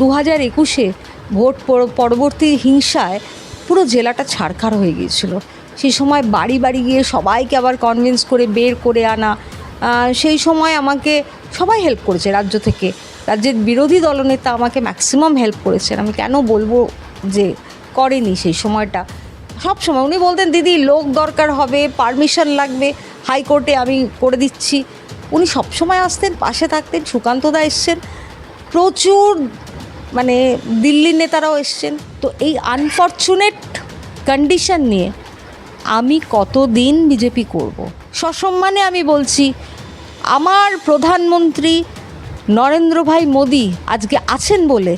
দু হাজার একুশে ভোট পরবর্তী হিংসায় পুরো জেলাটা ছাড়খাড় হয়ে গিয়েছিল। সেই সময় বাড়ি বাড়ি গিয়ে সবাইকে আবার কনভিন্স করে বের করে আনা সেই সময় আমাকে সবাই হেল্প করেছে রাজ্য থেকে। রাজ্যের বিরোধী দলনেতা আমাকে ম্যাক্সিমাম হেল্প করেছেন। আমি কেন বলব যে করেনি সেই সময়টা। সব সময় উনি বলতেন, দিদি, লোক দরকার হবে পারমিশন লাগবে, হাইকোর্টে আমি করে দিচ্ছি। উনি সবসময় আসতেন, পাশে থাকতেন, সুকান্ত দা এসছেন। প্রচুর মানে দিল্লির নেতারাও এসছেন। তো এই আনফর্চুনেট কন্ডিশন নিয়ে আমি কতদিন বিজেপি করব। সসম্মানে আমি বলছি, আমার প্রধানমন্ত্রী নরেন্দ্র ভাই মোদি আজকে আছেন বলে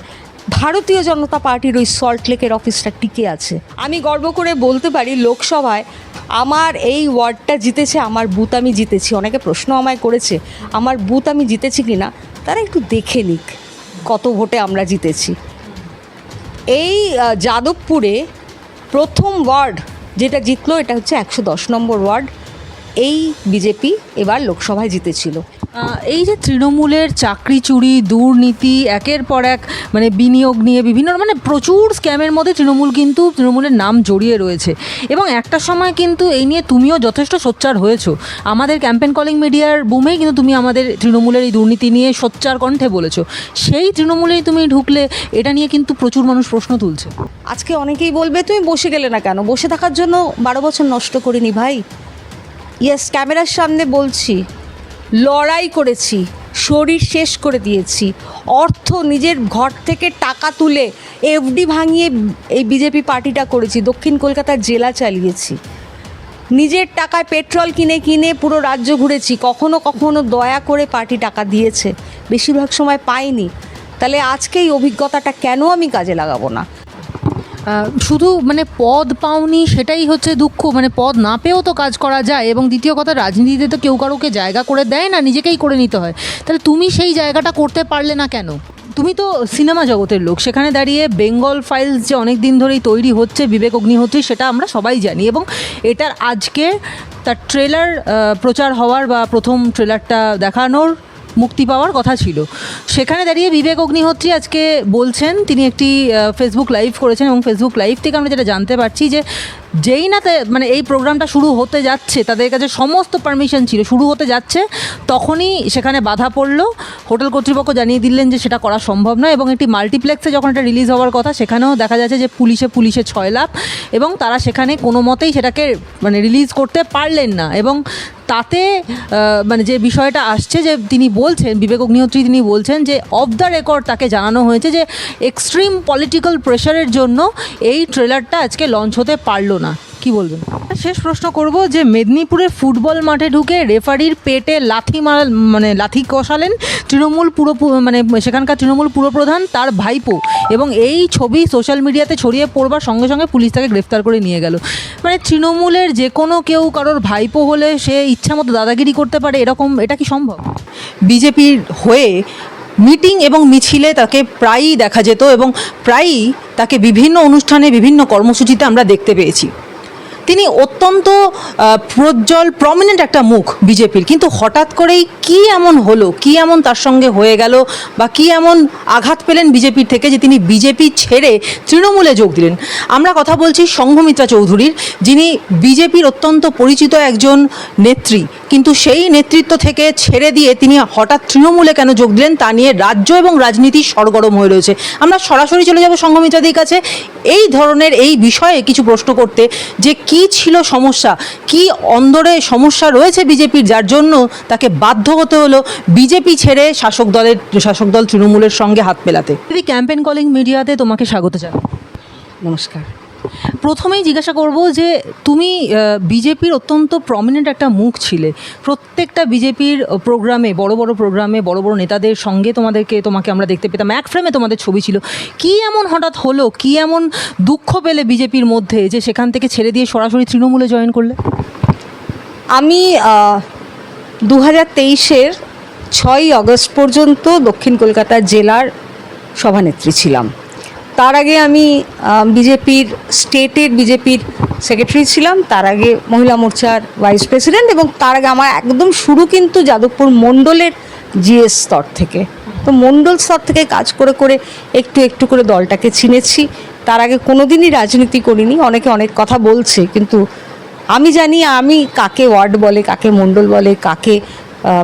ভারতীয় জনতা পার্টির ওই সল্টলেকের অফিসটা টিকে আছে। আমি গর্ব করে বলতে পারি, লোকসভায় আমার এই ওয়ার্ডটা জিতেছে, আমার বুথ আমি জিতেছি। অনেকে প্রশ্ন আমায় করেছে, আমার বুথ আমি জিতেছি কি না তারা একটু দেখে নিক কত ভোটে আমরা জিতেছি। এই যাদবপুরে প্রথম ওয়ার্ড যেটা জিতলো, এটা হচ্ছে একশো দশ নম্বর ওয়ার্ড। এই বিজেপি এবার লোকসভায় জিতেছিল। এই যে তৃণমূলের চাকরি চুরি, দুর্নীতি, একের পর এক মানে বিনিয়োগ নিয়ে বিভিন্ন মানে প্রচুর স্ক্যামের মধ্যে তৃণমূল কিন্তু তৃণমূলের নাম জড়িয়ে রয়েছে। এবং একটা সময় কিন্তু এই নিয়ে তুমিও যথেষ্ট সোচ্চার হয়েছো। আমাদের ক্যাম্পেন কলিং মিডিয়ার বুমেই কিন্তু তুমি আমাদের তৃণমূলের এই দুর্নীতি নিয়ে সোচ্চার কণ্ঠে বলেছ। সেই তৃণমূলেই তুমি ঢুকলে, এটা নিয়ে কিন্তু প্রচুর মানুষ প্রশ্ন তুলছে। আজকে অনেকেই বলবে, তুমি বসে গেলে না কেন? বসে থাকার জন্য বারো বছর নষ্ট করিনি ভাই? ইয়েস ক্যামেরার সামনে বলছি। লড়াই করেছি, শরীর শেষ করে দিয়েছি। অর্থ নিজের ঘর থেকে টাকা তুলে এফডি ভাঙিয়ে এই বিজেপি পার্টিটা করেছি, দক্ষিণ কলকাতার জেলা চালিয়েছি। নিজের টাকায় পেট্রোল কিনে কিনে পুরো রাজ্য ঘুরেছি, কখনো কখনো দয়া করে পার্টি টাকা দিয়েছে, বেশিরভাগ সময় পাইনি। তাহলে আজকে এই অভিজ্ঞতাটা কেন আমি কাজে লাগাবো না? শুধু মানে পদ পাওনি সেটাই হচ্ছে দুঃখ মানে পদ না পেয়েও তো কাজ করা যায় এবং দ্বিতীয় কথা, রাজনীতিতে তো কেউ কারোকে জায়গা করে দেয় না, নিজেকেই করে নিতে হয়। তাহলে তুমি সেই জায়গাটা করতে পারলে না কেন? তুমি তো সিনেমা জগতের লোক, সেখানে দাঁড়িয়ে বেঙ্গল ফাইলস যে অনেক দিন ধরেই তৈরি হচ্ছে, বিবেক অগ্নিহোত্রী, সেটা আমরা সবাই জানি এবং এটার আজকে তার ট্রেলার প্রচার হওয়ার বা প্রথম ট্রেলারটা দেখানোর মুক্তি পাওয়ার কথা ছিল। সেখানে দাঁড়িয়ে বিবেক অগ্নিহোত্রী আজকে বলছেন, তিনি একটি ফেসবুক লাইভ করেছেন এবং ফেসবুক লাইভ থেকে আমরা যেটা জানতে পারছি যে যেই না মানে এই প্রোগ্রামটা শুরু হতে যাচ্ছে, তাদের কাছে সমস্ত পারমিশন ছিল, শুরু হতে যাচ্ছে, তখনই সেখানে বাধা পড়ল। হোটেল কর্তৃপক্ষ জানিয়ে দিলেন যে সেটা করা সম্ভব নয় এবং একটি মাল্টিপ্লেক্সে যখন এটা রিলিজ হওয়ার কথা, সেখানেও দেখা যাচ্ছে যে পুলিশে পুলিশে ছয় লাখ এবং তারা সেখানে কোনো মতেই সেটাকে মানে রিলিজ করতে পারলেন না এবং তাতে মানে যে বিষয়টা আসছে যে তিনি বলছেন, বিবেক অগ্নিহোত্রী তিনি বলছেন যে অফ দ্য রেকর্ড তাকে জানানো হয়েছে যে এক্সট্রিম পলিটিক্যাল প্রেশারের জন্য এই ট্রেলারটা আজকে লঞ্চ হতে পারল না, কি বলবেন? শেষ প্রশ্ন করব যে মেদিনীপুরের ফুটবল মাঠে ঢুকে রেফারির পেটে লাথি মার মানে লাথি কষালেন তৃণমূল পুরো মানে সেখানকার তৃণমূল পুরপ্রধান তার ভাইপো এবং এই ছবি সোশ্যাল মিডিয়াতে ছড়িয়ে পড়বার সঙ্গে সঙ্গে পুলিশ তাকে গ্রেফতার করে নিয়ে গেল। মানে তৃণমূলের যে কোনো কেউ কারোর ভাইপো হলে সে ইচ্ছামতো দাদাগিরি করতে পারে, এরকম, এটা কি সম্ভব? বিজেপির হয়ে মিটিং এবং মিছিলে তাকে প্রায়ই দেখা যেত এবং প্রায়ই তাকে বিভিন্ন অনুষ্ঠানে, বিভিন্ন কর্মসূচিতে আমরা দেখতে পেয়েছি। তিনি অত্যন্ত প্রজ্জ্বল প্রমিনেন্ট একটা মুখ বিজেপির। কিন্তু হঠাৎ করেই কি এমন হলো? কি এমন তার সঙ্গে হয়ে গেল? বা কি এমন আঘাত পেলেন বিজেপির থেকে যে তিনি বিজেপি ছেড়ে তৃণমূলে যোগ দিলেন? আমরা কথা বলছি সংঘমিত্রা চৌধুরীর, যিনি বিজেপির অত্যন্ত পরিচিত একজন নেত্রী। কিন্তু সেই নেতৃত্ব থেকে ছেড়ে দিয়ে তিনি হঠাৎ তৃণমূলে কেন যোগ দিলেন তা নিয়ে রাজ্য এবং রাজনীতি সরগরম হয়ে রয়েছে। আমরা সরাসরি চলে যাব সংঘমিত্রাদির কাছে। এই ধরনের, এই বিষয়ে কিছু প্রশ্ন করতে যে কি ছিল সমস্যা। কি অন্দরে সমস্যা রয়েছে বিজেপির? যার জন্য তাকে বাধ্য হতে হলো বিজেপি ছেড়ে শাসক দলের, শাসক দল তৃণমূলের সঙ্গে হাত দিদি ক্যাম্পেন কলিং মিডিয়াতে তোমাকে স্বাগত জানাই। নমস্কার। প্রথমেই জিজ্ঞাসা করব যে তুমি বিজেপির অত্যন্ত প্রমিনেন্ট একটা মুখ ছিলে। প্রত্যেকটা বিজেপির প্রোগ্রামে বড় বড় প্রোগ্রামে বড় বড় নেতাদের সঙ্গে তোমাদেরকে, তোমাকে আমরা দেখতে পেতাম। এক ফ্রেমে তোমাদের ছবি ছিল। কি এমন হঠাৎ হলো? কি এমন দুঃখ পেলে বিজেপির মধ্যে যে সেখান থেকে ছেড়ে দিয়ে সরাসরি তৃণমূলে জয়েন করলে? আমি দু হাজার তেইশের ছয়ই অগস্ট পর্যন্ত দক্ষিণ কলকাতা জেলার সভানেত্রী ছিলাম। তার আগে আমি বিজেপির, স্টেটের বিজেপির সেক্রেটারি ছিলাম, তার আগে মহিলা মোর্চার ভাইস প্রেসিডেন্ট এবং তার আগে আমার একদম শুরু কিন্তু যাদবপুর মণ্ডলের জিএস স্তর থেকে। তো মণ্ডল স্তর থেকে কাজ করে করে একটু একটু করে দলটাকে চিনেছি। তার আগে কোনোদিনই রাজনীতি করিনি, অনেকে অনেক কথা বলছে, কিন্তু আমি জানি আমি কাকে ওয়ার্ড বলে, কাকে মণ্ডল বলে, কাকে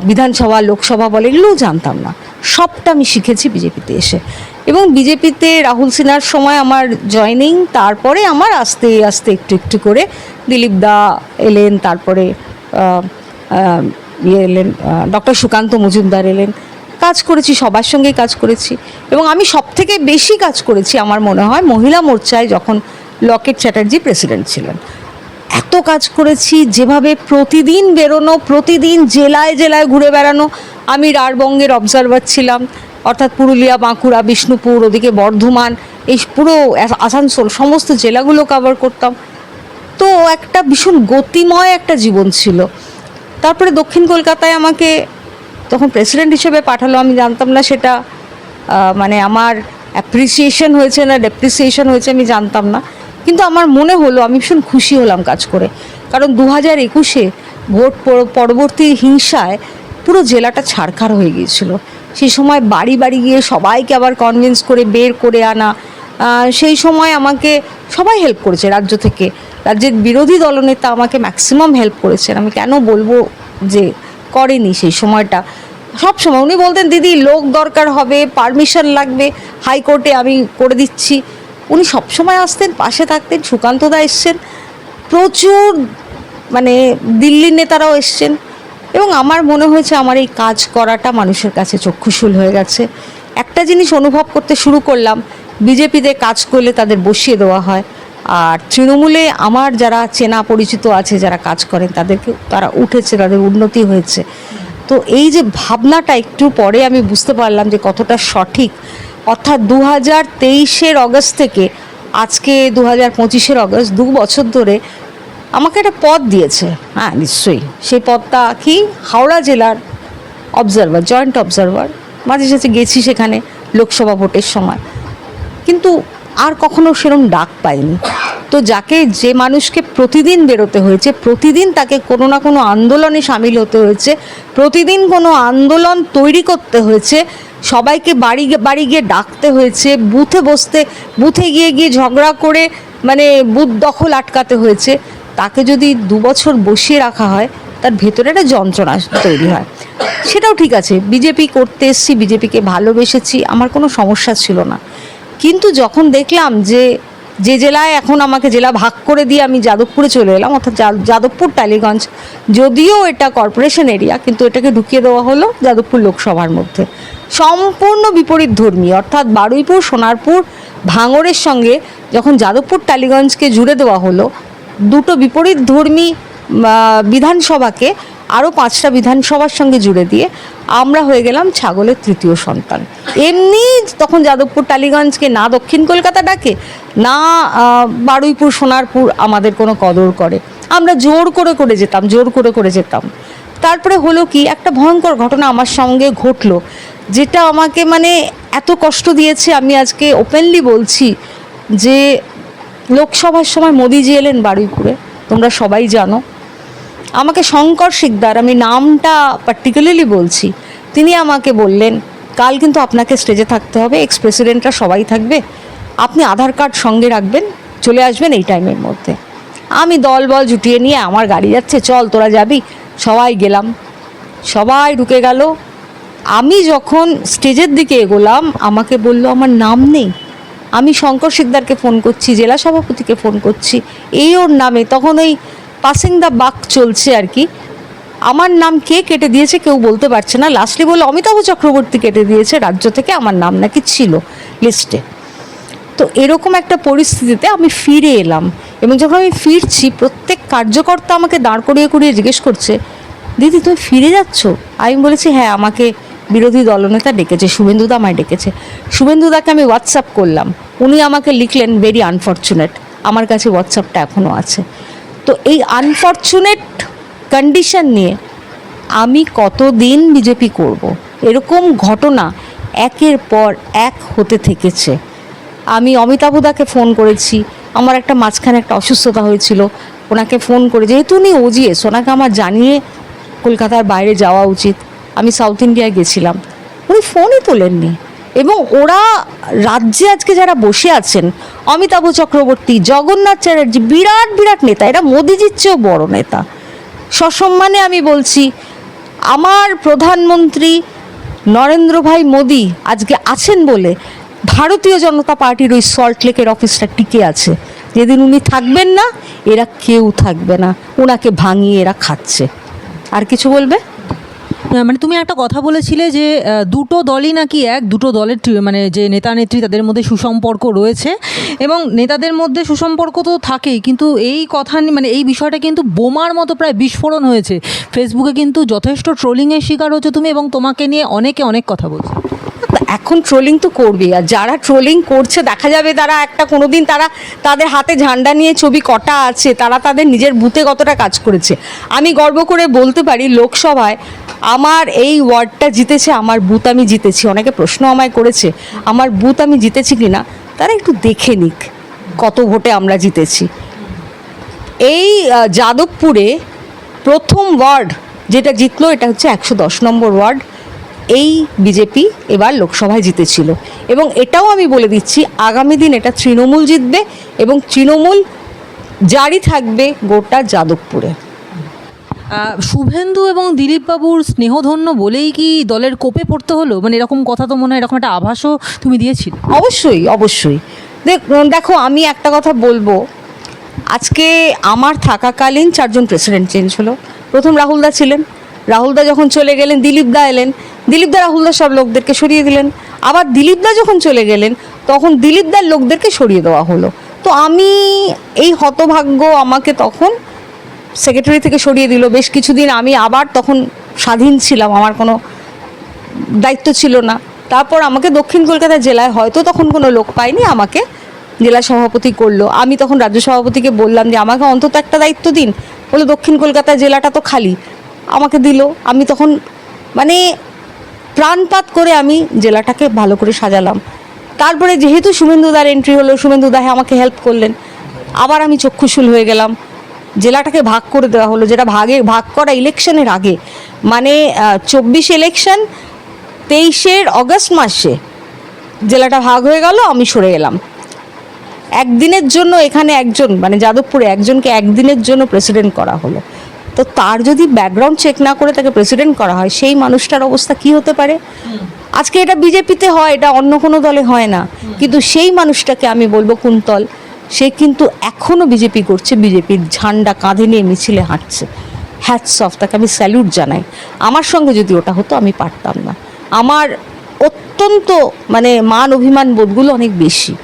বিধানসভা, লোকসভা বলে, এগুলোও জানতাম না। সবটা আমি শিখেছি বিজেপিতে এসে। এবং বিজেপিতে রাহুল সিনহার সময় আমার জয়নিং তারপরে আমার আস্তে আস্তে একটু একটু করে দিলীপ দা এলেন, তারপরে ইয়ে এলেন ডক্টর সুকান্ত মজুমদার এলেন। কাজ করেছি, সবার সঙ্গেই কাজ করেছি। এবং আমি সব থেকে বেশি কাজ করেছি আমার মনে হয় মহিলা মোর্চায় যখন লকেট চ্যাটার্জি প্রেসিডেন্ট ছিলেন। এত কাজ করেছি, যেভাবে প্রতিদিন বেরোনো, প্রতিদিন জেলায় জেলায় ঘুরে বেড়ানো। আমি রাঢ়বঙ্গের অবজারভার ছিলাম অর্থাৎ পুরুলিয়া, বাঁকুড়া, বিষ্ণুপুর, ওদিকে বর্ধমান, এই পুরো আসানসোল, সমস্ত জেলাগুলো কভার করতাম। তো একটা ভীষণ গতিময় একটা জীবন ছিল। তারপরে দক্ষিণ কলকাতায় আমাকে তখন প্রেসিডেন্ট হিসেবে পাঠালো, আমি জানতাম না সেটা মানে আমার অ্যাপ্রিসিয়েশন হয়েছে না ডেপ্রিসিয়েশন হয়েছে, আমি জানতাম না। কিন্তু আমার মনে হলো, আমি ভীষণ খুশি হলাম কাজ করে। কারণ দু হাজার একুশে ভোট পরবর্তী হিংসায় পুরো জেলাটা ছাড়খাড় হয়ে গিয়েছিল। সেই সময় বাড়ি বাড়ি গিয়ে সবাইকে আবার কনভিন্স করে, বের করে আনা। সেই সময় আমাকে সবাই হেল্প করেছে রাজ্য থেকে। রাজ্যের বিরোধী দলনেতা আমাকে ম্যাক্সিমাম হেল্প করেছেন। আমি কেন বলব যে করেনি সেই সময়টা। সব সময় উনি বলতেন, দিদি, লোক দরকার হবে পারমিশন লাগবে হাইকোর্টে আমি করে দিচ্ছি। উনি সবসময় আসতেন, পাশে থাকতেন সুকান্তদা এসছেন। প্রচুর মানে দিল্লির নেতারাও এসছেন। এবং আমার মনে হয়েছে আমার এই কাজ করাটা মানুষের কাছে চক্ষুশূল হয়ে গেছে। একটা জিনিস অনুভব করতে শুরু করলাম বিজেপিতে কাজ করলে তাদের বসিয়ে দেওয়া হয়। আর তৃণমূলে আমার যারা চেনা পরিচিত আছে, যারা কাজ করেন, তাদেরকে তারা উঠেছে, তাদের উন্নতি হয়েছে। তো এই যে ভাবনাটা একটু পরে আমি বুঝতে পারলাম যে কতটা সঠিক। অর্থাৎ দু হাজার তেইশের অগস্ট থেকে, আজকে দু হাজার পঁচিশের অগস্ট, দু বছর ধরে আমাকে একটা পদ দিয়েছে। হ্যাঁ নিশ্চয়ই। সেই পদটা কি? হাওড়া জেলার অবজারভার জয়েন্ট অবজারভার মাঝে সাঝে গেছি সেখানে লোকসভা ভোটের সময়। কিন্তু আর কখনো সেরম ডাক পাইনি। তো যাকে যে মানুষকে প্রতিদিন বেরোতে হয়েছে, প্রতিদিন তাকে কোনো না কোনো আন্দোলনে সামিল হতে হয়েছে, প্রতিদিন কোনো আন্দোলন তৈরি করতে হয়েছে, সবাইকে বাড়ি বাড়ি গিয়ে ডাকতে হয়েছে, বুথে বসতে, বুথে গিয়ে গিয়ে ঝগড়া করে মানে বুথ দখল আটকাতে হয়েছে। তাকে যদি দু বছর বসিয়ে রাখা হয়, তার ভেতরে একটা যন্ত্রণা তৈরি হয়। সেটাও ঠিক আছে, বিজেপি করতে এসছি, বিজেপিকে ভালোবেসেছি, আমার কোনো সমস্যা ছিল না। কিন্তু যখন দেখলাম যে যে জেলায় এখন আমাকে জেলা ভাগ করে দিয়ে আমি যাদবপুরে চলে এলাম, অর্থাৎ যাদবপুর, টালিগঞ্জ, যদিও এটা কর্পোরেশন এরিয়া কিন্তু এটাকে ঢুকিয়ে দেওয়া হলো যাদবপুর লোকসভার মধ্যে। সম্পূর্ণ বিপরীত ধর্মী, অর্থাৎ বারুইপুর, সোনারপুর ভাঙরের সঙ্গে যখন যাদবপুর, টালিগঞ্জকে জুড়ে দেওয়া হলো দুটো বিপরীত ধর্মী বিধানসভাকে আরও পাঁচটা বিধানসভার সঙ্গে জুড়ে দিয়ে আমরা হয়ে গেলাম ছাগলের তৃতীয় সন্তান। এমনি তখন যাদবপুর টালিগঞ্জকে না দক্ষিণ কলকাতা ডাকে, না বারুইপুর, সোনারপুর আমাদের কোনো কদর করে। আমরা জোর করে করে যেতাম, জোর করে করে যেতাম। তারপরে হলো কি, একটা ভয়ঙ্কর ঘটনা আমার সঙ্গে ঘটলো, যেটা আমাকে মানে এত কষ্ট দিয়েছে, আমি আজকে ওপেনলি বলছি যে লোকসভার সময় মোদিজি এলেন বারুইপুরে, তোমরা সবাই জানো। আমাকে শঙ্কর শিকদার, আমি নামটা পার্টিকুলারলি বলছি, তিনি আমাকে বললেন, কাল কিন্তু আপনাকে স্টেজে থাকতে হবে এক্স প্রেসিডেন্টরা সবাই থাকবে, আপনি আধার কার্ড সঙ্গে রাখবেন, চলে আসবেন এই টাইমের মধ্যে। আমি দল বল জুটিয়ে নিয়ে আমার গাড়ি যাচ্ছে, চল তোরা যাবি। সবাই গেলাম। সবাই ঢুকে গেল। আমি যখন স্টেজের দিকে এগোলাম, আমাকে বলল, আমার নাম নেই। আমি শঙ্কর শিকদারকে ফোন করছি, জেলা সভাপতিকে ফোন করছি, এই ওর নামে। তখন ওই পাসিং দ্য বাক চলছে আর কি। আমার নাম কে কেটে দিয়েছে কেউ বলতে পারছে না। লাস্টলি বলে অমিতাভ চক্রবর্তী কেটে দিয়েছে রাজ্য থেকে, আমার নাম নাকি ছিল লিস্টে তো এরকম একটা পরিস্থিতিতে আমি ফিরে এলাম। এবং যখন আমি ফিরছি, প্রত্যেক কার্যকর্তা আমাকে দাঁড় করিয়ে করিয়ে জিজ্ঞেস করছে, দিদি, তুমি ফিরে যাচ্ছ? আমি বলেছি হ্যাঁ আমাকে বিরোধী দলনেতা ডেকেছে শুভেন্দুদা আমায় ডেকেছে। শুভেন্দুদাকে আমি হোয়াটসঅ্যাপ করলাম, উনি আমাকে লিখলেন ভেরি আনফর্চুনেট আমার কাছে হোয়াটসঅ্যাপটা এখনও আছে। তো এই আনফর্চুনেট কন্ডিশন নিয়ে আমি কতদিন বিজেপি করব। এরকম ঘটনা একের পর এক হতে থেকেছে। আমি অমিতাভদাকে ফোন করেছি, আমার একটা মাঝখানে একটা অসুস্থতা হয়েছিল, ওনাকে ফোন করে, যেহেতু উনি ওজিএস ওনাকে আমার জানিয়ে কলকাতার বাইরে যাওয়া উচিত। আমি সাউথ ইন্ডিয়ায় গেছিলাম। উনি ফোনই তোলেননি এবং ওরা রাজ্যে আজকে যারা বসে আছেন, অমিতাভ চক্রবর্তী, জগন্নাথ চ্যাটার্জি, বিরাট বিরাট নেতা, এরা মোদিজির চেয়েও বড় নেতা। সসম্মানে আমি বলছি, আমার প্রধানমন্ত্রী নরেন্দ্র ভাই মোদি আজকে আছেন বলে ভারতীয় জনতা পার্টির ওই সল্ট লেকের অফিসটা টিকে আছে। যেদিন উনি থাকবেন না, এরা কেউ থাকবে না। ওনাকে ভাঙিয়ে এরা খাচ্ছে। আর কিছু বলবে? মানে তুমি একটা কথা বলেছিলে যে দুটো দলই নাকি এক, দুটো দলের মানে যে নেতা নেত্রী তাদের মধ্যে সুসম্পর্ক রয়েছে এবং নেতাদের মধ্যে সুসম্পর্ক তো থাকেই, কিন্তু এই কথা মানে এই বিষয়টা কিন্তু বোমার মতো প্রায় বিস্ফোরণ হয়েছে। ফেসবুকে কিন্তু যথেষ্ট ট্রোলিংয়ের শিকার হচ্ছে তুমি এবং তোমাকে নিয়ে অনেকে অনেক কথা বলছে। এখন ট্রোলিং তো করবেই, আর যারা ট্রোলিং করছে, দেখা যাবে তারা একটা কোনো দিন তারা তাদের হাতে ঝান্ডা নিয়ে ছবি কটা আছে, তারা তাদের নিজের বুথে কতটা কাজ করেছে। আমি গর্ব করে বলতে পারি, লোকসভায় আমার এই ওয়ার্ডটা জিতেছে, আমার বুথ আমি জিতেছি। অনেকে প্রশ্ন আমায় করেছে, আমার বুথ আমি জিতেছি কি না তারা একটু দেখে নিক কত ভোটে আমরা জিতেছি। এই যাদবপুরে প্রথম ওয়ার্ড যেটা জিতলো, এটা হচ্ছে একশো দশ নম্বর ওয়ার্ড। এই বিজেপি এবার লোকসভায় জিতেছিল। এবং এটাও আমি বলে দিচ্ছি, আগামী দিন এটা তৃণমূল জিতবে এবং তৃণমূল জারি থাকবে গোটা যাদবপুরে। শুভেন্দু এবং দিলীপবাবুর স্নেহধন্য বলেই কি দলের কোপে পড়তে হলো? মানে এরকম কথা তো মনে হয়, এরকম একটা আভাসও তুমি দিয়েছিলে। অবশ্যই অবশ্যই। দেখ আমি একটা কথা বলব। আজকে আমার থাকাকালীন চারজন প্রেসিডেন্ট চেঞ্জ হলো। প্রথম রাহুলদা ছিলেন। রাহুলদা যখন চলে গেলেন, দিলীপদা এলেন। দিলীপদা, রাহুলদা সব লোকদেরকে সরিয়ে দিলেন। আবার দিলীপদা যখন চলে গেলেন, তখন দিলীপদার লোকদেরকে সরিয়ে দেওয়া হলো। তো আমি এই হতভাগ্য আমাকে তখন সেক্রেটারি থেকে সরিয়ে দিল। বেশ কিছুদিন আমি আবার তখন স্বাধীন ছিলাম, আমার কোনো দায়িত্ব ছিল না। তারপর আমাকে দক্ষিণ কলকাতা জেলায় হয়তো তখন কোনো লোক পায়নি আমাকে জেলা সভাপতি করল। আমি তখন রাজ্য সভাপতিকে বললাম যে, আমাকে অন্তত একটা দায়িত্ব দিন। বলে, দক্ষিণ কলকাতা জেলাটা তো খালি। আমাকে দিল। আমি তখন মানে প্রাণপাত করে আমি জেলাটাকে ভালো করে সাজালাম। তারপরে যেহেতু শুভেন্দুদার এন্ট্রি হলো শুভেন্দুদাহে আমাকে হেল্প করলেন। আবার আমি চক্ষুশূল হয়ে গেলাম। জেলাটাকে ভাগ করে দেওয়া হলো, যেটা ভাগে, ভাগ করা ইলেকশনের আগে। মানে চব্বিশ ইলেকশন তেইশের অগস্ট মাসে জেলাটা ভাগ হয়ে গেল, আমি সরে এলাম। একদিনের জন্য এখানে একজন মানে যাদবপুরে একজনকে একদিনের জন্য প্রেসিডেন্ট করা হলো। তো তার যদি ব্যাকগ্রাউন্ড চেক না করে তাকে প্রেসিডেন্ট করা হয়, সেই মানুষটার অবস্থা কি হতে পারে? আজকে এটা বিজেপিতে হয়, এটা অন্য কোনো দলে হয় না। কিন্তু সেই মানুষটাকে আমি বলব কুন্তল সে কিন্তু এখনও বিজেপি করছে, বিজেপির ঝান্ডা কাঁধে নিয়ে মিছিলে হাঁটছে। হ্যাটস অফ তাকে আমি স্যালুট জানাই। আমার সঙ্গে যদি ওটা হতো, আমি পারতাম না। আমার অত্যন্ত মানে মান অভিমান বোধগুলো অনেক বেশি।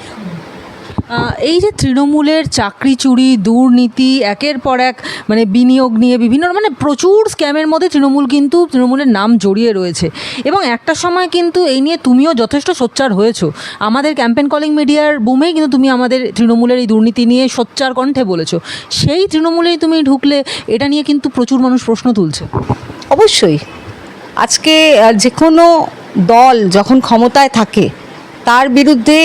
এই যে তৃণমূলের চাকরি চুরি, দুর্নীতি, একের পর এক মানে বিনিয়োগ নিয়ে বিভিন্ন মানে প্রচুর স্ক্যামের মধ্যে তৃণমূল কিন্তু তৃণমূলের নাম জড়িয়ে রয়েছে। এবং একটা সময় কিন্তু এই নিয়ে তুমিও যথেষ্ট সোচ্চার হয়েছো। আমাদের ক্যাম্পেন কলিং মিডিয়ার বুমেই কিন্তু তুমি আমাদের তৃণমূলের এই দুর্নীতি নিয়ে সোচ্চার কণ্ঠে বলেছ। সেই তৃণমূলেই তুমি ঢুকলে, এটা নিয়ে কিন্তু প্রচুর মানুষ প্রশ্ন তুলছে। অবশ্যই। আজকে যে কোনো দল যখন ক্ষমতায় থাকে তার বিরুদ্ধে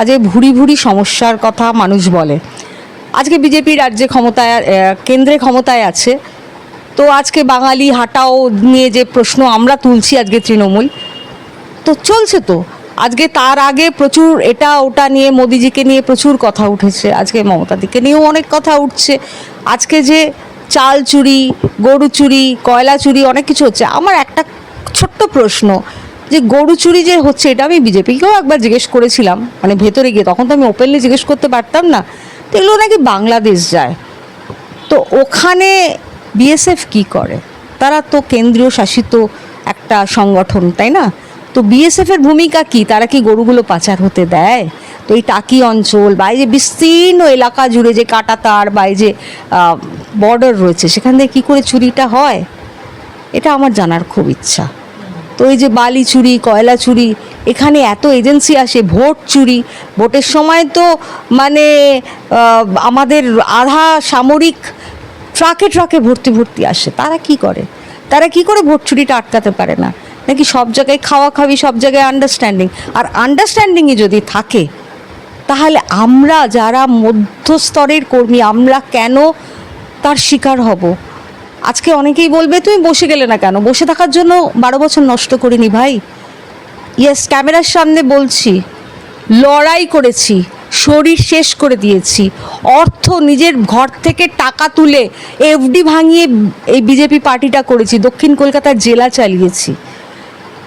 আজ ভুরি ভুরি সমস্যার কথা মানুষ বলে। আজকে বিজেপি রাজ্যে ক্ষমতায় কেন্দ্রে ক্ষমতায় আছে। তো আজকে বাঙালি হাটাও নিয়ে যে প্রশ্ন আমরা তুলছি আজকে তৃণমূল, তো চলছে তো। আজকে তার আগে প্রচুর এটা ওটা নিয়ে, মোদিজিকে নিয়ে প্রচুর কথা উঠেছে। আজকে মমতাদিকে নিয়েও অনেক কথা উঠছে। আজকে যে চাল চুরি, গরু চুরি, কয়লা চুরি অনেক কিছু হচ্ছে। আমার একটা ছোট্ট প্রশ্ন যে গরু চুরি যে হচ্ছে, এটা আমি বিজেপিকেও একবার জিজ্ঞেস করেছিলাম। মানে ভেতরে গিয়ে, তখন তো আমি ওপেনলি জিজ্ঞেস করতে পারতাম না। তো এগুলো নাকি বাংলাদেশ যায়। তো ওখানে বিএসএফ কি করে? তারা তো কেন্দ্রীয় শাসিত একটা সংগঠন, তাই না? তো বিএসএফ এর ভূমিকা কি? তারা কি গরুগুলো পাচার হতে দেয়? তো এই টাকি অঞ্চল বা এই যে বিস্তীর্ণ এলাকা জুড়ে যে কাটাতার বা এই যে বর্ডার রয়েছে, সেখান থেকে কী করে চুরিটা হয়? এটা আমার জানার খুব ইচ্ছা। তো এই যে বালি চুরি, কয়লা চুরি, এখানে এত এজেন্সি আসে, ভোট চুরি, ভোটের সময় তো মানে আমাদের আধা সামরিক ট্রাকে ট্রাকে ভর্তি ভর্তি আসে, তারা কি করে? তারা কি করে ভোট চুরিটা আটকাতে পারে না? নাকি সব জায়গায় খাওয়া খাওয়ি সব জায়গায় আন্ডারস্ট্যান্ডিং আর আন্ডারস্ট্যান্ডিংয়ে যদি থাকে, তাহলে আমরা যারা মধ্যস্তরের কর্মী, আমরা কেন তার শিকার হব? আজকে অনেকেই বলবে, তুমি বসে গেলে না কেন? বসে থাকার জন্য বারো বছর নষ্ট করিনি ভাই। ইয়েস ক্যামেরার সামনে বলছি, লড়াই করেছি, শরীর শেষ করে দিয়েছি। অর্থ নিজের ঘর থেকে টাকা তুলে এফডি ভাঙিয়ে এই বিজেপি পার্টিটা করেছি, দক্ষিণ কলকাতার জেলা চালিয়েছি।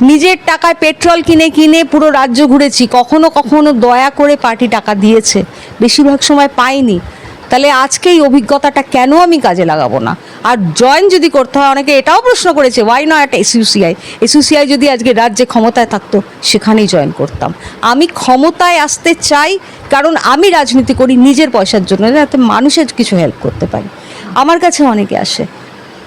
নিজের টাকায় পেট্রোল কিনে কিনে পুরো রাজ্য ঘুরেছি, কখনো কখনো দয়া করে পার্টি টাকা দিয়েছে। বেশিরভাগ সময় পাইনি। তাহলে আজকে এই অভিজ্ঞতাটা কেন আমি কাজে লাগাবো না? আর জয়েন যদি করতে হয়, অনেকে এটাও প্রশ্ন করেছে ওয়াই নট এসইউসিআই এসইউসিআই যদি আজকে রাজ্যে ক্ষমতায় থাকতো, সেখানেই জয়েন করতাম। আমি ক্ষমতায় আসতে চাই, কারণ আমি রাজনীতি করি নিজের পয়সার জন্য, যাতে মানুষের কিছু হেল্প করতে পারি। আমার কাছে অনেকে আসে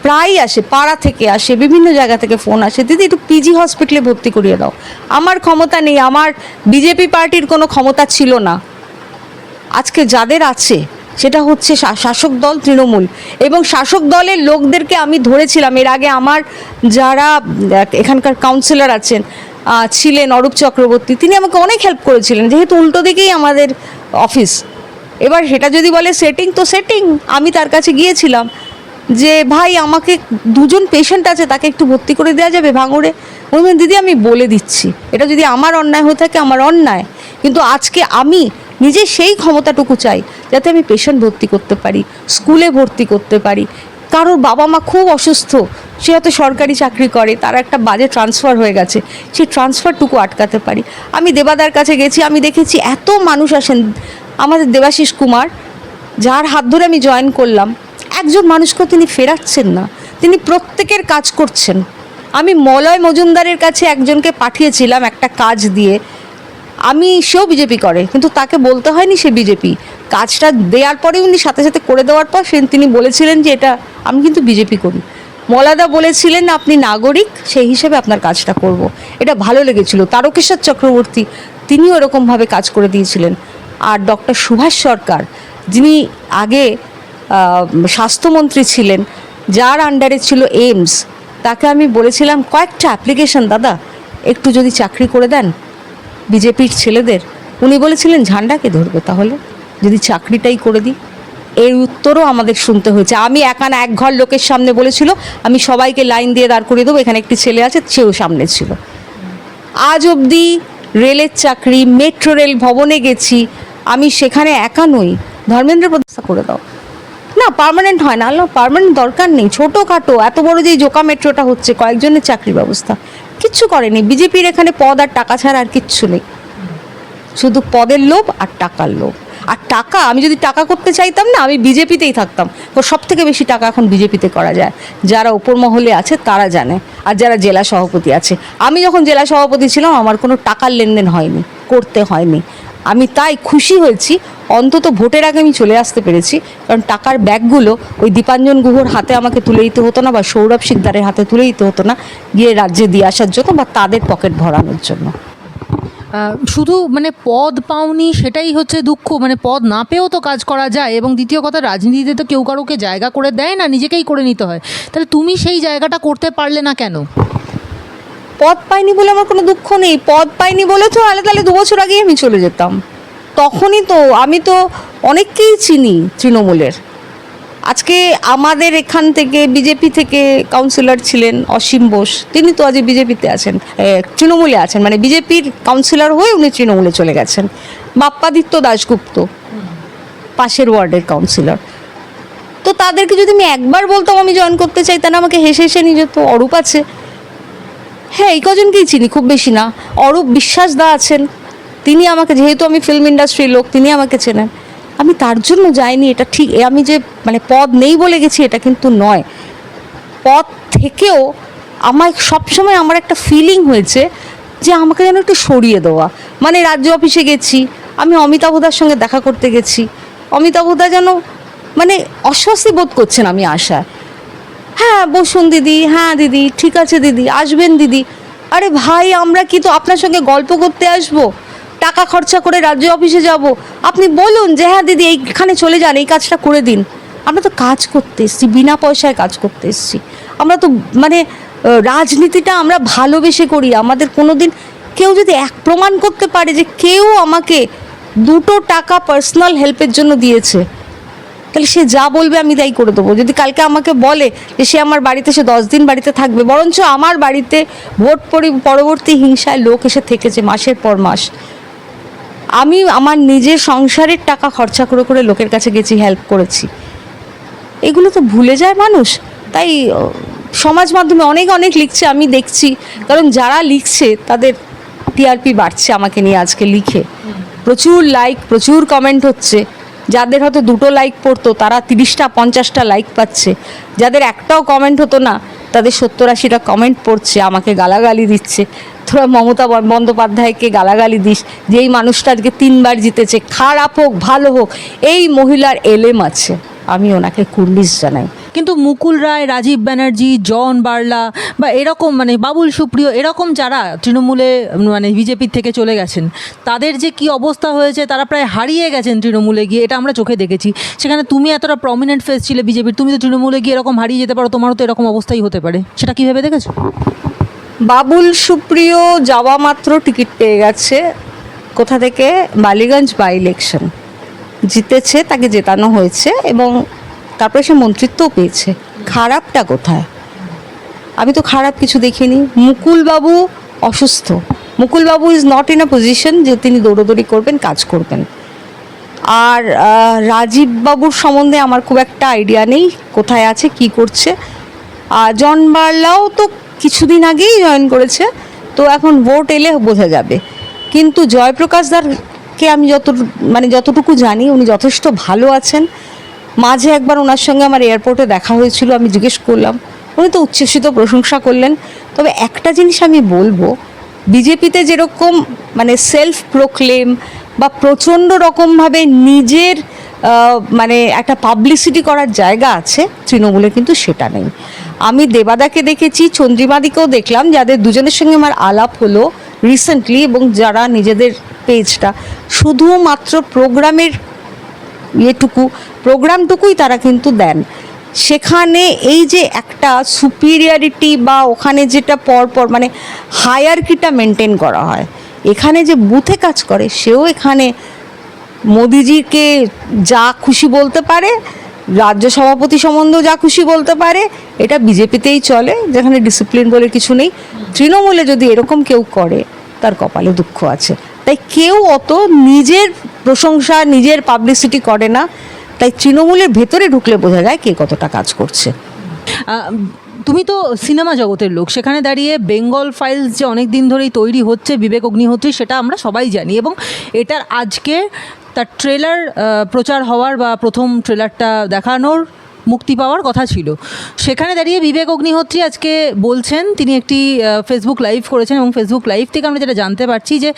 প্রায় আসে, পাড়া থেকে আসে, বিভিন্ন জায়গা থেকে ফোন আসে, দিদি, একটু পিজি হসপিটালে ভর্তি করিয়ে দাও। আমার ক্ষমতা নেই, আমার বিজেপি পার্টির কোনো ক্ষমতা ছিল না। আজকে যাদের আছে সেটা হচ্ছে শাসক দল তৃণমূল। এবং শাসক দলের লোকদেরকে আমি ধরেছিলাম, এর আগে আমার যারা এখানকার কাউন্সিলর আছেন ছিলেন অরূপ চক্রবর্তী, তিনি আমাকে অনেক হেল্প করেছিলেন, যেহেতু উল্টো দিকেই আমাদের অফিস এবার সেটা যদি বলে সেটিং তো সেটিং আমি তার কাছে গিয়েছিলাম যে, ভাই, আমাকে দুজন পেশেন্ট আছে, তাকে একটু ভর্তি করে দেওয়া যাবে ভাঙড়ে? বলবেন দিদি, আমি বলে দিচ্ছি। এটা যদি আমার অন্যায় হয়ে থাকে, আমার অন্যায়। কিন্তু আজকে আমি নিজে সেই ক্ষমতাটুকু চাই যাতে আমি পেশেন্ট ভর্তি করতে পারি, স্কুলে ভর্তি করতে পারি। কারোর বাবা মা খুব অসুস্থ, সে হয়তো সরকারি চাকরি করে, তার একটা বাজে ট্রান্সফার হয়ে গেছে, সেই ট্রান্সফারটুকু আটকাতে পারি। আমি দেবাদার কাছে গেছি, আমি দেখেছি এত মানুষ আসেন, আমাদের দেবাশিস কুমার, যার হাত ধরে আমি জয়েন করলাম। একজন মানুষকেও তিনি ফেরাচ্ছেন না, তিনি প্রত্যেকের কাজ করছেন। আমি মলয় মজুমদারের কাছে একজনকে পাঠিয়েছিলাম একটা কাজ দিয়ে আমি, সেও বিজেপি করে, কিন্তু তাকে বলতে হয়নি সে বিজেপি। কাজটা দেওয়ার পরে উনি সাথে সাথে করে দেওয়ার পর সে, তিনি বলেছিলেন যে এটা আমি কিন্তু বিজেপি করি। মলাদা বলেছিলেন, আপনি নাগরিক, সেই হিসেবে আপনার কাজটা করব। এটা ভালো লেগেছিল। তারকেশ্বর চক্রবর্তী, তিনিও এরকমভাবে কাজ করে দিয়েছিলেন। আর ডক্টর সুভাষ সরকার, যিনি আগে স্বাস্থ্যমন্ত্রী ছিলেন, যার আন্ডারে ছিল এইমস, তাকে আমি বলেছিলাম, কয়েকটা অ্যাপ্লিকেশন দাদা, একটু যদি চাকরি করে দেন বিজেপির ছেলেদের, উনি বলেছিলেন, ঝান্ডাকে ধরবে তাহলে, যদি চাকরিটাই করে দিই। এর উত্তরও আমাদের শুনতে হয়েছে। আমি একানা এক ঘর লোকের সামনে বলেছিল, আমি সবাইকে লাইন দিয়ে দাঁড় করিয়ে দেবো, এখানে একটি ছেলে আছে, সেও সামনে ছিল। আজ অবধি রেলের চাকরি, মেট্রো রেল ভবনে গেছি, আমি সেখানে একা নই। ধর্মেন্দ্র প্রতিষ্ঠা করে দাও। না, পার্মানেন্ট হয় না, আল্লাহ, পার্মানেন্ট দরকার নেই। ছোটোখাটো, এত বড় যে জোকা মেট্রোটা হচ্ছে, কয়েকজনের চাকরি ব্যবস্থা। কিচ্ছু করেনি। বিজেপির এখানে পদ আর টাকা ছাড়া আর কিচ্ছু নেই। শুধু পদের লোভ আর টাকার লোভ। আর টাকা, আমি যদি টাকা করতে চাইতাম না, আমি বিজেপিতেই থাকতাম। তো সব থেকে বেশি টাকা এখন বিজেপিতে করা যায়। যারা উপর মহলে আছে, তারা জানে। আর যারা জেলা সভাপতি আছে। আমি যখন জেলা সভাপতি ছিলাম, আমার কোনো টাকার লেনদেন হয়নি। করতে হয়নি। আমি তাই খুশি হয়েছি। অন্তত ভোটের আগে আমি চলে আসতে পেরেছি। কারণ টাকার ব্যাগগুলো ওই দীপাঞ্জন গুহর হাতে আমাকে তুলে দিতে হতো না বা সৌরভ শিকদারের হাতে তুলে দিতে হতো না গিয়ে রাজ্যে দিয়ে আসার জন্য বা তাদের পকেট ভরানোর জন্য। শুধু মানে পদ পাওনি সেটাই হচ্ছে দুঃখ। মানে পদ না পেয়েও তো কাজ করা যায় এবং দ্বিতীয় কথা, রাজনীতিতে তো কেউ কারোকে জায়গা করে দেয় না, নিজেকেই করে নিতে হয়। তাহলে তুমি সেই জায়গাটা করতে পারলে না কেন? পদ পাইনি বলে আমার কোনো দুঃখ নেই পদ পাইনি বলে তো আলে তাহলে দু বছর আগেই আমি চলে যেতাম। তখনই তো আমি তো অনেককেই চিনি তৃণমূলের। আজকে আমাদের এখান থেকে বিজেপি থেকে কাউন্সিলর ছিলেন অসীম বোস, তিনি তো আজ বিজেপিতে আছেন তৃণমূলে আছেন মানে বিজেপির কাউন্সিলর হয়ে উনি তৃণমূলে চলে গেছেন। বাপ্পাদিত্য দাশগুপ্ত, পাশের ওয়ার্ডের কাউন্সিলর তো তাদেরকে যদি আমি একবার বলতাম আমি জয়েন করতে চাই, তাহলে আমাকে হেসে হেসে নিয়ে যেত, অরূপ আছে। হ্যাঁ এই কজনকেই চিনি, খুব বেশি না। অরূপ বিশ্বাস দা আছেন। তিনি আমাকে, যেহেতু আমি ফিল্ম ইন্ডাস্ট্রির লোক, তিনি আমাকে চেনেন। আমি তার জন্য যাইনি, এটা ঠিক আমি যে মানে পদ নেই বলে গেছি, এটা কিন্তু নয়। পদ থেকেও আমার, সবসময় আমার একটা ফিলিং হয়েছে যে আমাকে যেন একটু সরিয়ে দেওয়া। মানে রাজ্য অফিসে গেছি, আমি অমিতাভ অমিতাভদার সঙ্গে দেখা করতে গেছি। অমিতাভদা যেন মানে অস্বস্তি বোধ করছেন আমি আশা হ্যাঁ বসুন দিদি হ্যাঁ দিদি, ঠিক আছে দিদি, আসবেন দিদি। আরে ভাই, আমরা কি তো আপনার সঙ্গে গল্প করতে আসব? টাকা খরচা করে রাজ্য অফিসে যাব। আপনি বলুন যে হ্যাঁ দিদি, এইখানে চলে যান, এই কাজটা করে দিন। আমরা তো কাজ করতে এসেছি, বিনা পয়সায় কাজ করতে এসেছি। আমরা তো মানে রাজনীতিটা আমরা ভালোবেসে করি। আমাদের কোনো দিন কেউ যদি এক প্রমাণ করতে পারে যে, কেউ আমাকে দুটো টাকা পার্সোনাল হেল্পের জন্য দিয়েছে। তাহলে সে যা বলবে আমি তাই করে দেবো। যদি কালকে আমাকে বলে যে সে আমার বাড়িতে, সে দশ দিন বাড়িতে থাকবে, বরঞ্চ আমার বাড়িতে ভোট পরি- পরবর্তী হিংসায় লোক এসে থেকেছে মাসের পর মাস। আমি আমার নিজের সংসারের টাকা খরচা করে করে লোকের কাছে গেছি হেল্প করেছি। এগুলো তো ভুলে যায় মানুষ। তাই সমাজ মাধ্যমে অনেক অনেক লিখছে, আমি দেখছি। কারণ যারা লিখছে, তাদের টিআরপি বাড়ছে আমাকে নিয়ে আজকে লিখে। প্রচুর লাইক প্রচুর কমেন্ট হচ্ছে। যাদের হয়তো দুটো লাইক পড়তো, তারা তিরিশটা, পঞ্চাশটা লাইক পাচ্ছে। যাদের একটাও কমেন্ট হতো না, তাদের সত্তর আশিটা কমেন্ট পড়ছে, আমাকে গালাগালি দিচ্ছে। তোরা মমতা বন্দ্যোপাধ্যায়কে গালাগালি দিস, যেই মানুষটা আজকে তিনবার জিতেছে, খারাপ হোক, ভালো হোক, এই মহিলার এলেম আছে। আমি ওনাকে কুর্নিশ জানাই। কিন্তু মুকুল রায় রাজীব ব্যানার্জি জন বার্লা বা এরকম মানে বাবুল সুপ্রিয় এরকম যারা তৃণমূলে মানে বিজেপির থেকে চলে গেছেন তাদের যে কি অবস্থা হয়েছে তারা প্রায় হারিয়ে গেছেন তৃণমূলে গিয়ে এটা আমরা চোখে দেখেছি। সেখানে তুমি এতটা প্রমিনেন্ট ফেস ছিলে বিজেপির তুমি তো তৃণমূলে গিয়ে এরকম হারিয়ে যেতে পারো তোমারও তো এরকম অবস্থাই হতে পারে। সেটা কীভাবে দেখেছ? বাবুল সুপ্রিয় যাওয়া মাত্র টিকিট পেয়ে গেছে কোথা থেকে? বালিগঞ্জ বাই ইলেকশন জিতেছে, তাকে জেতানো হয়েছে এবং তারপরে সে মন্ত্রিত্বও পেয়েছে। খারাপটা কোথায়? আমি তো খারাপ কিছু দেখিনি। মুকুলবাবু অসুস্থ। মুকুলবাবু is not in a position যে তিনি দৌড়দৌড়ি করবেন, কাজ করবেন। আর রাজীব বাবুর সম্বন্ধে আমার খুব একটা আইডিয়া নেই, কোথায় আছে, কি করছে। আর জন বার্লাও তো কিছুদিন আগেই জয়েন করেছে, তো এখন ভোট এলে বোঝা যাবে। কিন্তু জয়প্রকাশ দারকে আমি যত মানে যতটুকু জানি উনি যথেষ্ট ভালো আছেন। মাঝে একবার ওনার সঙ্গে আমার এয়ারপোর্টে দেখা হয়েছিল, আমি জিজ্ঞেস করলাম। উনি তো উচ্ছ্বসিত প্রশংসা করলেন। তবে একটা জিনিস আমি বলব, বিজেপিতে যেরকম মানে সেলফ প্রোক্লেম বা প্রচণ্ড রকমভাবে নিজের মানে একটা পাবলিসিটি করার জায়গা আছে তৃণমূলে কিন্তু সেটা নেই। আমি দেবাদাকে দেখেছি, চন্দ্রিমাদিকেও দেখলাম, যাদের দুজনের সঙ্গে আমার আলাপ হলো রিসেন্টলি এবং যারা নিজেদের পেজটা শুধুমাত্র প্রোগ্রামের ইয়েটুকু প্রোগ্রামটুকুই তারা কিন্তু দেন। সেখানে এই যে একটা সুপিরিয়রিটি বা ওখানে যেটা পরপর মানে হায়ারকিটা মেনটেন করা হয়, এখানে যে বুথে কাজ করে, সেও এখানে মোদিজিকে যা খুশি বলতে পারে রাজ্য সভাপতি সম্বন্ধেও যা খুশি বলতে পারে, এটা বিজেপিতেই চলে, যেখানে ডিসিপ্লিন বলে কিছু নেই। তৃণমূলে যদি এরকম কেউ করে, তার কপালে দুঃখ আছে। তাই কেউ অত নিজের প্রশংসা, নিজের পাবলিসিটি করে না। তাই তৃণমূলের ভেতরে ঢুকলে বোঝা যায় কে কতটা কাজ করছে। তুমি তো সিনেমা জগতের লোক। সেখানে দাঁড়িয়ে বেঙ্গল ফাইলস যে অনেক দিন ধরেই তৈরি হচ্ছে, বিবেক অগ্নিহোত্রী, সেটা আমরা সবাই জানি এবং এটার আজকে তার ট্রেলার প্রচার হওয়ার বা প্রথম ট্রেলারটা দেখানোর মুক্তি পাওয়ার কথা ছিল। সেখানে দাঁড়িয়ে বিবেক অগ্নিহোত্রী আজকে বলছেন, তিনি একটি ফেসবুক লাইভ করেছেন এবং ফেসবুক লাইভ থেকে আমরা যেটা জানতে পারছি যে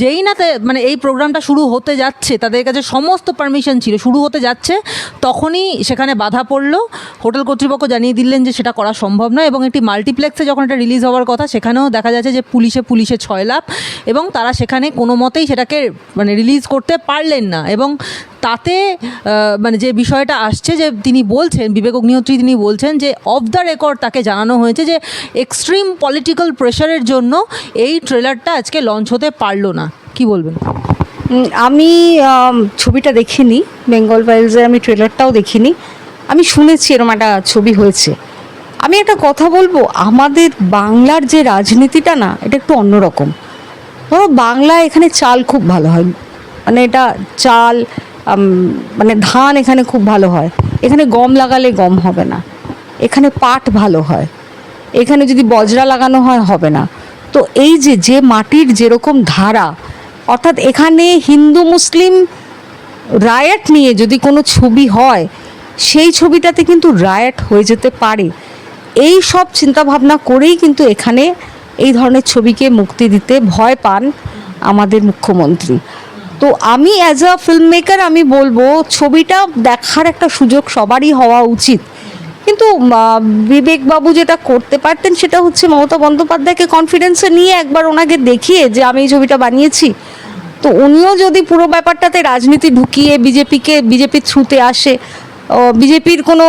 যেই না মানে এই প্রোগ্রামটা শুরু হতে যাচ্ছে, তাদের কাছে সমস্ত পারমিশন ছিল, শুরু হতে যাচ্ছে, তখনই সেখানে বাধা পড়ল। হোটেল কর্তৃপক্ষ জানিয়ে দিলেন যে সেটা করা সম্ভব নয় এবং একটি মাল্টিপ্লেক্সে যখন এটা রিলিজ হওয়ার কথা, সেখানেও দেখা যাচ্ছে যে পুলিশে পুলিশে ছয় লাভ এবং তারা সেখানে কোনো মতেই সেটাকে মানে রিলিজ করতে পারলেন না এবং তাতে মানে যে বিষয়টা আসছে যে তিনি বলছেন, বিবেক অগ্নিহোত্রী তিনি বলছেন যে অফ দ্য রেকর্ড তাকে জানানো হয়েছে যে এক্সট্রিম পলিটিক্যাল প্রেশারের জন্য এই ট্রেলারটা আজকে লঞ্চ হতে পারল কি বলবেন? আমি ছবিটা দেখিনি বেঙ্গল ফাইলসের আমি ট্রেলারটাও দেখিনি। আমি শুনেছি এরকম একটা ছবি হয়েছে। আমি একটা কথা বলব, আমাদের বাংলার যে রাজনীতিটা না, এটা একটু অন্যরকম ধরো বাংলা এখানে চাল খুব ভালো হয়। মানে এটা চাল মানে ধান এখানে খুব ভালো হয়। এখানে গম লাগালে গম হবে না। এখানে পাট ভালো হয়। এখানে যদি বজরা লাগানো হয়, হবে না। তো এই যে যে মাটির যেরকম ধারা অর্থাৎ এখানে হিন্দু মুসলিম রায়াট নিয়ে যদি কোনো ছবি হয়, সেই ছবিটাতে কিন্তু রায়াট হয়ে যেতে পারে। এই সব চিন্তাভাবনা করেই কিন্তু এখানে এই ধরনের ছবিকে মুক্তি দিতে ভয় পান আমাদের মুখ্যমন্ত্রী। তো আমি অ্যাজ আ ফিল্ম মেকার আমি বলব, ছবিটা দেখার একটা সুযোগ সবারই হওয়া উচিত। কিন্তু বিবেকবাবু যেটা করতে পারতেন সেটা হচ্ছে মমতা বন্দ্যোপাধ্যায়কে কনফিডেন্সে নিয়ে একবার ওনাকে দেখিয়ে যে আমি এই ছবিটা বানিয়েছি। তো উনিও যদি পুরো ব্যাপারটাতে রাজনীতি ঢুকিয়ে বিজেপিকে বিজেপির থ্রুতে আসে বিজেপির কোনো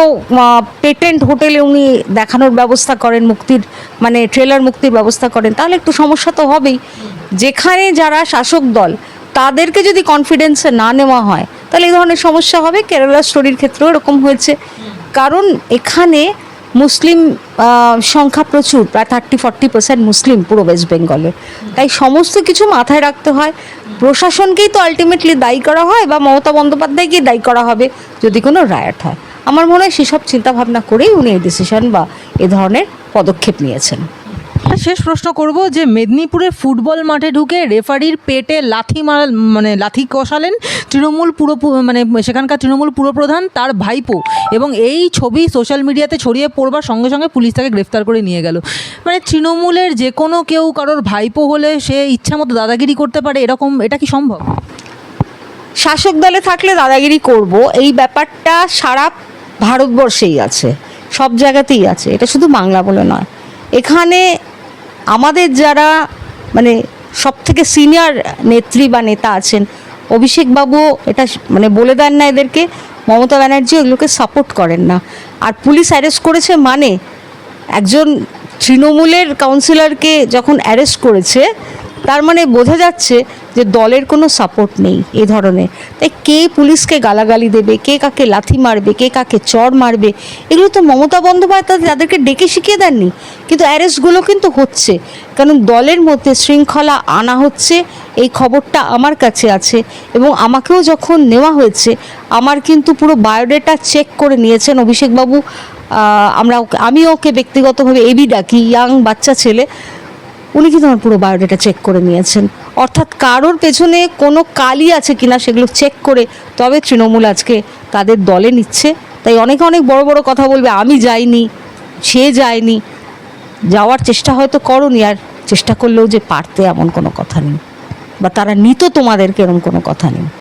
পেটেন্ট হোটেলে উনি দেখানোর ব্যবস্থা করেন, মুক্তির মানে ট্রেলার মুক্তির ব্যবস্থা করেন, তাহলে একটু সমস্যা তো হবেই। যেখানে যারা শাসক দল, তাদেরকে যদি কনফিডেন্সে না নেওয়া হয়, তাহলে এই ধরনের সমস্যা হবে। কেরালা স্টোরির ক্ষেত্রেও এরকম হয়েছে। কারণ এখানে মুসলিম সংখ্যা প্রচুর, প্রায় থার্টি ফর্টি পার্সেন্ট মুসলিম পুরো ওয়েস্ট বেঙ্গলে তাই সমস্ত কিছু মাথায় রাখতে হয়। প্রশাসনকেই তো আলটিমেটলি দায়ী করা হয় বা মমতা বন্দ্যোপাধ্যায়কেই দায়ী করা হবে যদি কোনো রায়ট হয়। আমার মনে হয় সেসব চিন্তাভাবনা করেই উনি এই ডিসিশন বা এ ধরনের পদক্ষেপ নিয়েছেন। শেষ প্রশ্ন করব যে মেদিনীপুরে ফুটবল মাঠে ঢুকে রেফারির পেটে লাথি মার মানে লাথি কষালেন তৃণমূল পুরো মানে সেখানকার তৃণমূল পুরপ্রধান তার ভাইপো এবং এই ছবি সোশ্যাল মিডিয়াতে ছড়িয়ে পড়বার সঙ্গে সঙ্গে পুলিশ তাকে গ্রেফতার করে নিয়ে গেল। মানে তৃণমূলের যে কোনো কেউ কারোর ভাইপো হলে সে ইচ্ছা মতো দাদাগিরি করতে পারে, এরকম এটা কি সম্ভব? শাসক দলে থাকলে দাদাগিরি করব, এই ব্যাপারটা সারা ভারতবর্ষেই আছে, সব জায়গাতেই আছে, এটা শুধু বাংলা বলে নয়। এখানে আমাদের যারা মানে সব থেকে সিনিয়র নেত্রী বা নেতা আছেন, অভিষেক বাবু এটা মানে বলে দেন না এদেরকে, মমতা ব্যানার্জি এগুলোকে সাপোর্ট করেন না। আর পুলিশ অ্যারেস্ট করেছে মানে একজন তৃণমূলের কাউন্সিলরকে যখন অ্যারেস্ট করেছে তার মানে বোঝা যাচ্ছে যে দলের কোনো সাপোর্ট নেই এ ধরনের। তাই কে পুলিশকে গালাগালি দেবে, কে কাকে লাথি মারবে, কে কাকে চড় মারবে, এগুলো তো মমতা বন্দ্যোপাধ্যায় তাদেরকে ডেকে শিখিয়ে দেননি। কিন্তু অ্যারেস্টগুলো কিন্তু হচ্ছে। কারণ দলের মধ্যে শৃঙ্খলা আনা হচ্ছে, এই খবরটা আমার কাছে আছে এবং আমাকেও যখন নেওয়া হয়েছে, আমার কিন্তু পুরো বায়োডেটা চেক করে নিয়েছেন অভিষেকবাবু। আমরা আমি ওকে ব্যক্তিগতভাবে এবি ডাকি ইয়াং বাচ্চা ছেলে। উনি কিন্তু আমার পুরো বায়োডাটা চেক করে নিয়েছেন। অর্থাৎ কারোর পেছনে কোনো কালি আছে কিনা সেগুলো চেক করে তবে তৃণমূল আজকে তাদের দলে নিচ্ছে। তাই অনেকে অনেক বড় বড় কথা বলবে, আমি যাইনি, সে যায়নি। যাওয়ার চেষ্টা হয়তো করনি আর চেষ্টা করলেও যে পারতে এমন কোনো কথা নেই। বা তারা নিত তোমাদেরকে এরকম কোনো কথা নেই।